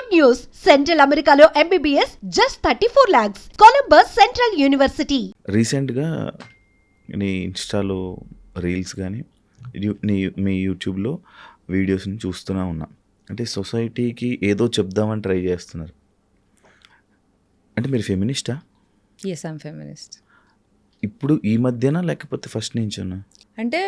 Good news! Central Americano MBBS just 34 lakhs. Columbus Central University. రీసెంట్గా నీ ఇన్స్టాలో reels కానీ నీ మీ యూట్యూబ్లో వీడియోస్ని చూస్తూనే ఉన్నా అంటే సొసైటీకి ఏదో చెప్దామని ట్రై చేస్తున్నారు అంటే మీరు ఫెమినిస్టా ఎస్ ఐమ్ ఫెమినిస్ట్ ఇప్పుడు ఈ మధ్యన లేకపోతే ఫస్ట్ నుంచున్నా అంటే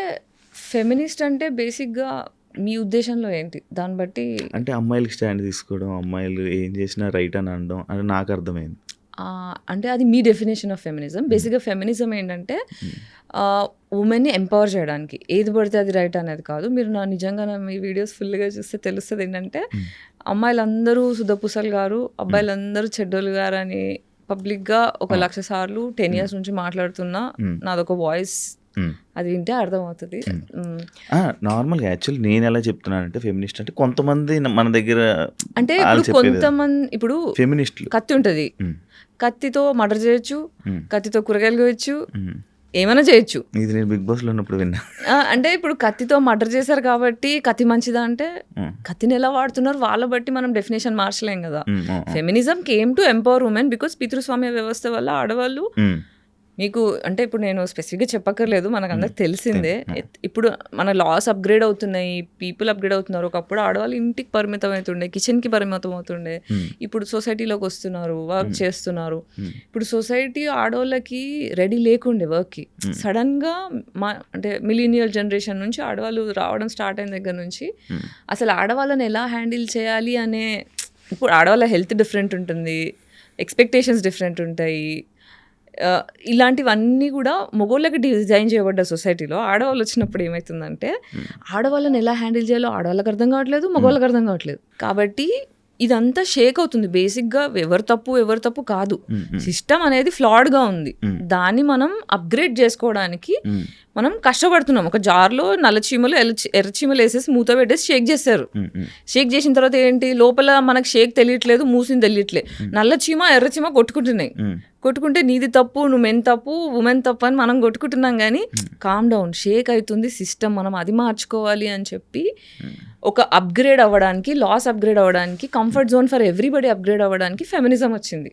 ఫెమినిస్ట్ అంటే బేసిక్గా మీ ఉద్దేశంలో ఏంటి? దాన్ని బట్టి అంటే అమ్మాయిలకి స్టాండ్ తీసుకోవడం అమ్మాయిలు ఏం చేసినా రైట్ అని అనడం అని నాకు అర్థమైంది. అంటే అది మీ డెఫినేషన్ ఆఫ్ ఫెమినిజం బేసిక్గా ఫెమినిజం ఏంటంటే ఉమెన్ని ఎంపవర్ చేయడానికి. ఏది పడితే అది రైట్ అనేది కాదు. మీరు నా నిజంగా నా మీ వీడియోస్ ఫుల్గా చూస్తే తెలుస్తుంది ఏంటంటే అమ్మాయిలందరూ సుధపూసల్ గారు అబ్బాయిలందరూ చెడ్డోలు గారు అని పబ్లిక్గా ఒక లక్ష సార్లు టెన్ ఇయర్స్ నుంచి మాట్లాడుతున్నా నాదొక వాయిస్. అది వింటే అర్థమవుతుంది మ్. ఆ, నార్మల్గా యాక్చువల్లీ నేను ఎలా చెప్తున్నానంటే ఫెమినిస్ట్ అంటే కొంతమంది మన దగ్గర అంటే కొంతమంది ఇప్పుడు ఫెమినిస్టులు కత్తి ఉంటుంది. కత్తితో మర్డర్ చేయొచ్చు. కత్తితో కూరగాయలు కోయచ్చు. ఏమైనా చేయొచ్చు ఇది నేను బిగ్ బాస్లో ఉన్నప్పుడు విన్నా అంటే ఇప్పుడు కత్తితో మర్డర్ చేశారు కాబట్టి కత్తి మంచిదా అంటే. కత్తిని ఎలా వాడుతున్నారు వాళ్ళ బట్టి మనం డెఫినేషన్ మార్చలేం కదా. Feminism came to empower women because పితృస్వామ్య వ్యవస్థ వల్ల ఆడవాళ్ళు. మీకు అంటే ఇప్పుడు నేను స్పెసిఫిక్గా చెప్పక్కర్లేదు మనకు అందరికి తెలిసిందే. ఇప్పుడు మన లాస్ అప్గ్రేడ్ అవుతున్నాయి పీపుల్ అప్గ్రేడ్ అవుతున్నారు. ఒకప్పుడు ఆడవాళ్ళు ఇంటికి పరిమితం అవుతుండే కిచెన్కి పరిమితం అవుతుండే. ఇప్పుడు సొసైటీలోకి వస్తున్నారు వర్క్ చేస్తున్నారు. ఇప్పుడు సొసైటీ ఆడవాళ్ళకి రెడీ లేకుండే వర్క్కి సడన్గా మా అంటే మిలీనియల్ జనరేషన్ నుంచి ఆడవాళ్ళు రావడం స్టార్ట్ అయిన దగ్గర నుంచి అసలు ఆడవాళ్ళని ఎలా హ్యాండిల్ చేయాలి అనే ఇప్పుడు ఆడవాళ్ళ హెల్త్ డిఫరెంట్ ఉంటుంది ఎక్స్పెక్టేషన్స్ డిఫరెంట్ ఉంటాయి. ఇలాంటివన్నీ కూడా మగోళ్ళకి డిజైన్ చేయబడ్డ సొసైటీలో ఆడవాళ్ళు వచ్చినప్పుడు ఏమవుతుందంటే ఆడవాళ్ళని ఎలా హ్యాండిల్ చేయాలో ఆడవాళ్ళకి అర్థం కావట్లేదు మగవాళ్ళకి అర్థం కావట్లేదు. కాబట్టి ఇదంతా షేక్ అవుతుంది. బేసిక్గా ఎవరు తప్పు ఎవరు తప్పు కాదు. సిస్టమ్ అనేది ఫ్లాడ్గా ఉంది. దాన్ని మనం అప్గ్రేడ్ చేసుకోవడానికి. మనం కష్టపడుతున్నాం. ఒక జార్లో నల్ల చీమలు ఎర్ర చీ- ఎర్ర చీమలు వేసేసి మూత పెట్టేసి షేక్ చేస్తారు. షేక్ చేసిన తర్వాత ఏంటి? లోపల మనకు షేక్ తెలియట్లేదు మూసింది తెలియట్లేదు నల్ల చీమ ఎర్ర చీమ కొట్టుకుంటున్నాయి. కొట్టుకుంటే నీది తప్పు నువ్వు మెన్ తప్పు ఉమెన్ తప్పు అని మనం కొట్టుకుంటున్నాం కానీ కామ్ డౌన్ షేక్ అవుతుంది. సిస్టమ్ మనం అది మార్చుకోవాలి అని చెప్పి ఒక అప్గ్రేడ్ అవ్వడానికి లాస్ అప్గ్రేడ్ అవ్వడానికి comfort zone for everybody upgrade అవ్వడానికి ఫెమినిజం వచ్చింది.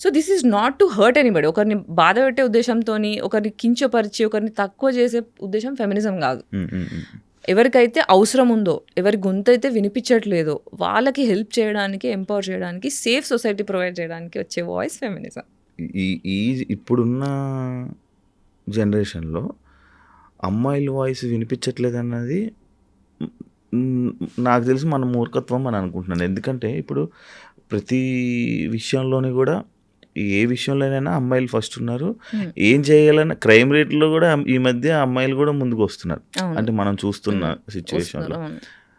So this is not to hurt anybody ఒకరిని బాధ పెట్టే ఉద్దేశంతో ఒకరిని కించపరిచి ఒకరిని తక్కువ చేసే ఉద్దేశం ఫెమినిజం కాదు మ్, మ్, మ్. ఎవరికైతే అవసరం ఉందో ఎవరి గొంతు అయితే వినిపించట్లేదో వాళ్ళకి హెల్ప్ చేయడానికి ఎంపవర్ చేయడానికి సేఫ్ సొసైటీ ప్రొవైడ్ చేయడానికి వచ్చే వాయిస్ ఫెమినిజం ఈ ఈ ఇప్పుడున్న జనరేషన్లో అమ్మాయిల వాయిస్ వినిపించట్లేదు అన్నది నాకు తెలిసి మన మూర్ఖత్వం అని అనుకుంటున్నాను. ఎందుకంటే ఇప్పుడు ప్రతి విషయంలోని కూడా ఏ విషయంలోనైనా అమ్మాయిలు ఫస్ట్ ఉన్నారు. ఏం చేయాలన్నా క్రైమ్ రేట్లో కూడా ఈ మధ్య అమ్మాయిలు కూడా ముందుకు వస్తున్నారు. అంటే మనం చూస్తున్న సిచ్యువేషన్లో.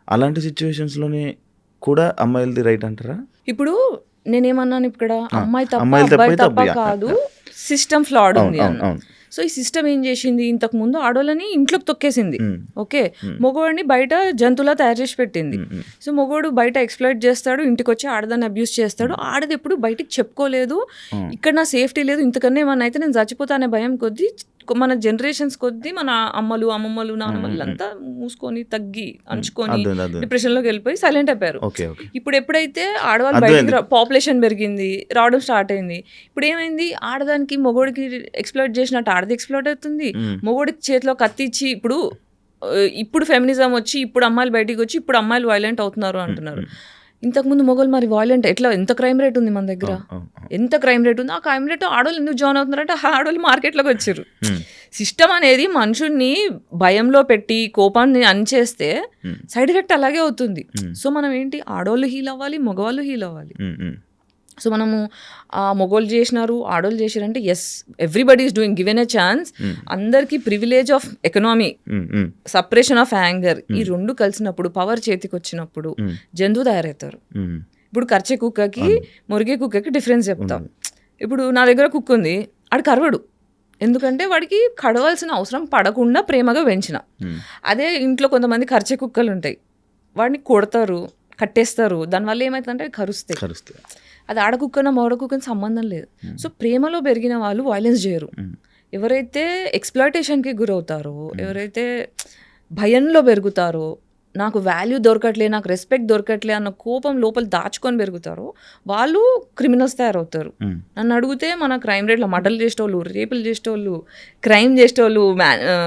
అలాంటి సిచ్యువేషన్స్లోనే కూడా అమ్మాయిలది రైట్ అంటారా? ఇప్పుడు నేనేమన్నాను ఇక్కడ? అమ్మాయి తప్ప అమ్మాయిలు తప్ప అబ్బాయి కాదు. సిస్టమ్ ఫ్లాడ్ ఉంది సో ఈ సిస్టమ్ ఏం చేసింది? ఇంతకు ముందు ఆడోళ్ళని ఇంట్లోకి తొక్కేసింది. ఓకే? మగవాడిని బయట జంతువులా తయారు చేసి పెట్టింది. సో మగవాడు బయట ఎక్స్ప్లోయిట్ చేస్తాడు ఇంటికి వచ్చి ఆడదాన్ని అబ్యూస్ చేస్తాడు. ఆడది ఎప్పుడు బయటికి చెప్పుకోలేదు. ఇక్కడ నా సేఫ్టీ లేదు ఇంతకన్నా ఏమన్నా అయితే నేను చచ్చిపోతా అనే భయం కొద్దీ మన జనరేషన్స్ కొద్దీ మన అమ్మలు అమ్మమ్మలు నాన్నమ్మలు అంతా మూసుకొని తగ్గి అంచుకొని అర్థమైంది. డిప్రెషన్లోకి వెళ్ళిపోయి సైలెంట్ అయిపోయారు ఇప్పుడు ఎప్పుడైతే ఆడవాళ్ళు. బయటికి పాపులేషన్ పెరిగింది రావడం స్టార్ట్ అయింది ఇప్పుడు ఏమైంది ఆడదానికి మొగోడికి ఎక్స్ప్లోర్ చేసినట్టు ఆడది ఎక్స్ప్లోర్ అవుతుంది. మొగోడికి చేతిలో కత్తి ఇచ్చి ఇప్పుడు ఇప్పుడు ఫెమినిజం వచ్చి ఇప్పుడు అమ్మాయిలు బయటికి వచ్చి ఇప్పుడు అమ్మాయిలు వైలెంట్ అవుతున్నారు అంటున్నారు ఇంతకుముందు మొగోళ్ళు మరి వైలెంట్ ఎట్లా ఎంత క్రైమ్ రేట్ ఉంది మన దగ్గర. ఎంత క్రైమ్ రేట్ ఉంది ఆ క్రైమ్ రేట్ ఆడవాళ్ళు ఎందుకు జాయిన్ అవుతున్నారంటే ఆ ఆడవాళ్ళు మార్కెట్లోకి వచ్చారు సిస్టమ్ అనేది మనుషుల్ని భయంలో పెట్టి కోపాన్ని అణిచేస్తే మ్. సైడ్ ఎఫెక్ట్ అలాగే అవుతుంది. సో మనం ఏంటి ఆడవాళ్ళు హీల్ అవ్వాలి మగవాళ్ళు హీల్ అవ్వాలి. సో మనము ఆ మగవాళ్ళు చేసినారు ఆడవాళ్ళు చేసినారంటే yes everybody is doing given a chance అందరికీ privilege of economy. Separation of anger ఈ రెండు కలిసినప్పుడు పవర్ చేతికి వచ్చినప్పుడు. జంతువు తయారవుతారు. ఇప్పుడు కర్చే కుక్కకి మురిగే కుక్కకి డిఫరెన్స్ చెప్తాం. ఇప్పుడు నా దగ్గర కుక్క ఉంది ఆడు కరవడు ఎందుకంటే వాడికి కడవలసిన అవసరం పడకుండా ప్రేమగా పెంచిన. అదే ఇంట్లో కొంతమంది కరిచే కుక్కలు ఉంటాయి వాడిని కొడతారు కట్టేస్తారు దానివల్ల ఏమవుతుందంటే కరుస్తాయి. కరుస్తాయి. అది ఆడ కుక్కన మోడ కుక్కన సంబంధం లేదు. సో ప్రేమలో పెరిగిన వాళ్ళు వైలెన్స్ చేయరు. ఎవరైతే ఎక్స్ప్లాయిటేషన్కి గురవుతారో ఎవరైతే భయంలో పెరుగుతారో నాకు వాల్యూ దొరకట్లే నాకు రెస్పెక్ట్ దొరకట్లే అన్న కోపం లోపల దాచుకొని పెరుగుతారో. వాళ్ళు క్రిమినల్స్ తయారవుతారు. నన్ను అడిగితే మన క్రైమ్ రేట్లో మర్డర్లు చేసేటోళ్ళు రేపులు చేసేటోళ్ళు క్రైమ్ చేసేటోళ్ళు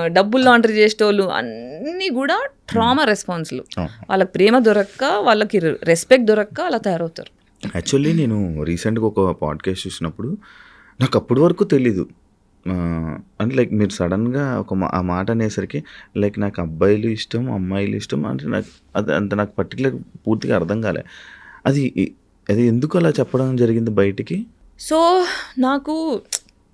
డబ్బులు లాండరీ చేసేటోళ్ళు అన్నీ కూడా ట్రామా రెస్పాన్స్లు. వాళ్ళకి ప్రేమ దొరక్క వాళ్ళకి రెస్పెక్ట్ దొరక్క అలా తయారవుతారు. యాక్చువల్లీ నేను రీసెంట్గా ఒక పాడ్కాస్ట్ చూసినప్పుడు నాకు అప్పటి వరకు తెలీదు. అంటే లైక్ మీరు సడన్గా ఒక మా- ఆ మాట అనేసరికి లైక్ నాకు అబ్బాయిలు ఇష్టం అమ్మాయిలు ఇష్టం అంటే నాకు అది అంత నాకు పర్టికులర్ పూర్తిగా అర్థం కాలే. అది అది ఎందుకు అలా చెప్పడం జరిగింది బయటికి? సో నాకు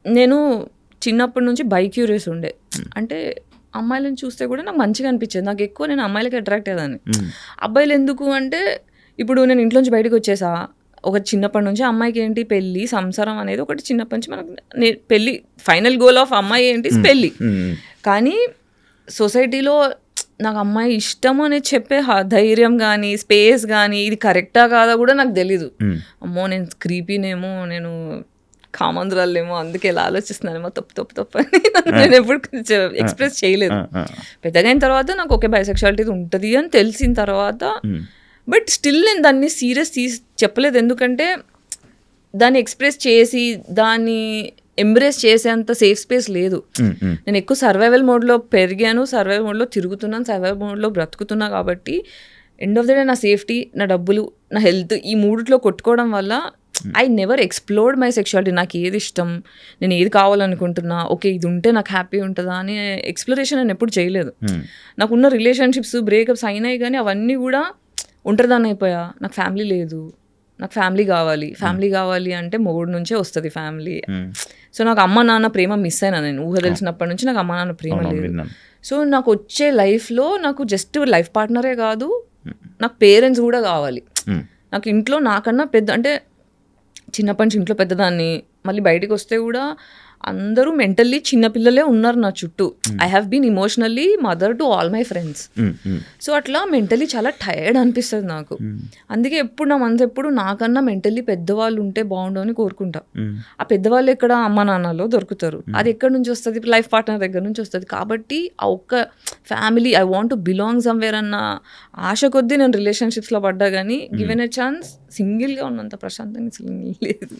నేను చిన్నప్పటి నుంచి బై క్యూరియస్ ఉండే. అంటే అమ్మాయిలను చూస్తే కూడా నాకు మంచిగా అనిపించేది. నాకు ఎక్కువ నేను అమ్మాయిలకి అట్రాక్ట్ అయ్యేదాన్ని. అబ్బాయిలు ఎందుకు అంటే ఇప్పుడు నేను ఇంట్లోంచి బయటకు వచ్చేసా ఒక చిన్నప్పటి నుంచి అమ్మాయికి ఏంటి పెళ్ళి సంసారం అనేది ఒకటి చిన్నప్పటి నుంచి మనకు పెళ్ళి ఫైనల్ గోల్ ఆఫ్ అమ్మాయి ఏంటి? పెళ్ళి. కానీ సొసైటీలో నాకు అమ్మాయి ఇష్టం అనేది చెప్పే ధైర్యం కానీ స్పేస్ కానీ ఇది కరెక్టా కాదా కూడా నాకు తెలీదు. అమ్మో నేను క్రీపీనేమో నేను కామందురాలేమో అందుకే ఇలా ఆలోచిస్తున్నానేమో తప్పు తప్పు తప్పు అని నేను ఎప్పుడు ఎక్స్ప్రెస్ చేయలేదు. ఆ, ఆ, పెద్దగా అయిన తర్వాత నాకు ఒకే బైసెక్షువాలిటీ ఉంటుంది అని తెలిసిన తర్వాత బట్ స్టిల్ నేను దాన్ని సీరియస్ తీసి చెప్పలేదు. ఎందుకంటే దాన్ని ఎక్స్ప్రెస్ చేసి దాన్ని ఎంబ్రేస్ చేసేంత సేఫ్ స్పేస్ లేదు. నేను ఎక్కువ సర్వైవల్ మోడ్లో పెరిగాను సర్వైవల్ మోడ్లో తిరుగుతున్నాను సర్వైవల్ మోడ్లో బ్రతుకుతున్నా కాబట్టి ఎండ్ ఆఫ్ ద డే నా సేఫ్టీ నా డబ్బులు నా హెల్త్ ఈ మూడిట్లో కొట్టుకోవడం వల్ల I never explored my sexuality. నాకు ఏది ఇష్టం? నేను ఏది కావాలనుకుంటున్నా? ఓకే ఇది ఉంటే నాకు హ్యాపీ ఉంటుందా? అని ఎక్స్ప్లోరేషన్ నేను ఎప్పుడు చేయలేదు. నాకున్న రిలేషన్షిప్స్ బ్రేకప్స్ అయినాయి కానీ అవన్నీ కూడా ఒంటరిదాన్ని అయిపోయా నాకు ఫ్యామిలీ లేదు. నాకు ఫ్యామిలీ కావాలి. ఫ్యామిలీ కావాలి అంటే మొగుడు నుంచే వస్తుంది ఫ్యామిలీ. ఉమ్. సో నాకు అమ్మ నాన్న ప్రేమ మిస్ అయినా నేను. ఊహ తెలిసినప్పటి నుంచి నాకు అమ్మ నాన్న ప్రేమ లేదు. సో నాకు వచ్చే లైఫ్లో నాకు జస్ట్ లైఫ్ పార్ట్నరే కాదు. నాకు పేరెంట్స్ కూడా కావాలి. నాకు ఇంట్లో నాకన్నా పెద్ద అంటే చిన్నప్పటి నుంచి ఇంట్లో పెద్దదాన్ని మళ్ళీ బయటికి వస్తే కూడా అందరూ మెంటల్లీ చిన్నపిల్లలే ఉన్నారు నా చుట్టూ. I have been emotionally mother to all my friends so అట్లా మెంటలీ చాలా టైర్డ్ అనిపిస్తుంది నాకు. అందుకే ఎప్పుడు నా మనసు ఎప్పుడు నాకన్నా మెంటల్లీ పెద్దవాళ్ళు ఉంటే బాగుండు అని కోరుకుంటా. ఉమ్, ఆ పెద్దవాళ్ళు ఎక్కడ అమ్మ నాన్నలో దొరుకుతారు. అది ఎక్కడి నుంచి వస్తుంది? లైఫ్ పార్ట్నర్ దగ్గర నుంచి వస్తుంది. కాబట్టి ఆ ఒక్క family I want to belong somewhere అన్న ఆశ కొద్దీ నేను రిలేషన్షిప్స్లో పడ్డా కానీ గివెన్ ఎ ఛాన్స్ సింగిల్గా ఉన్నంత ప్రశాంతంగా లేదు.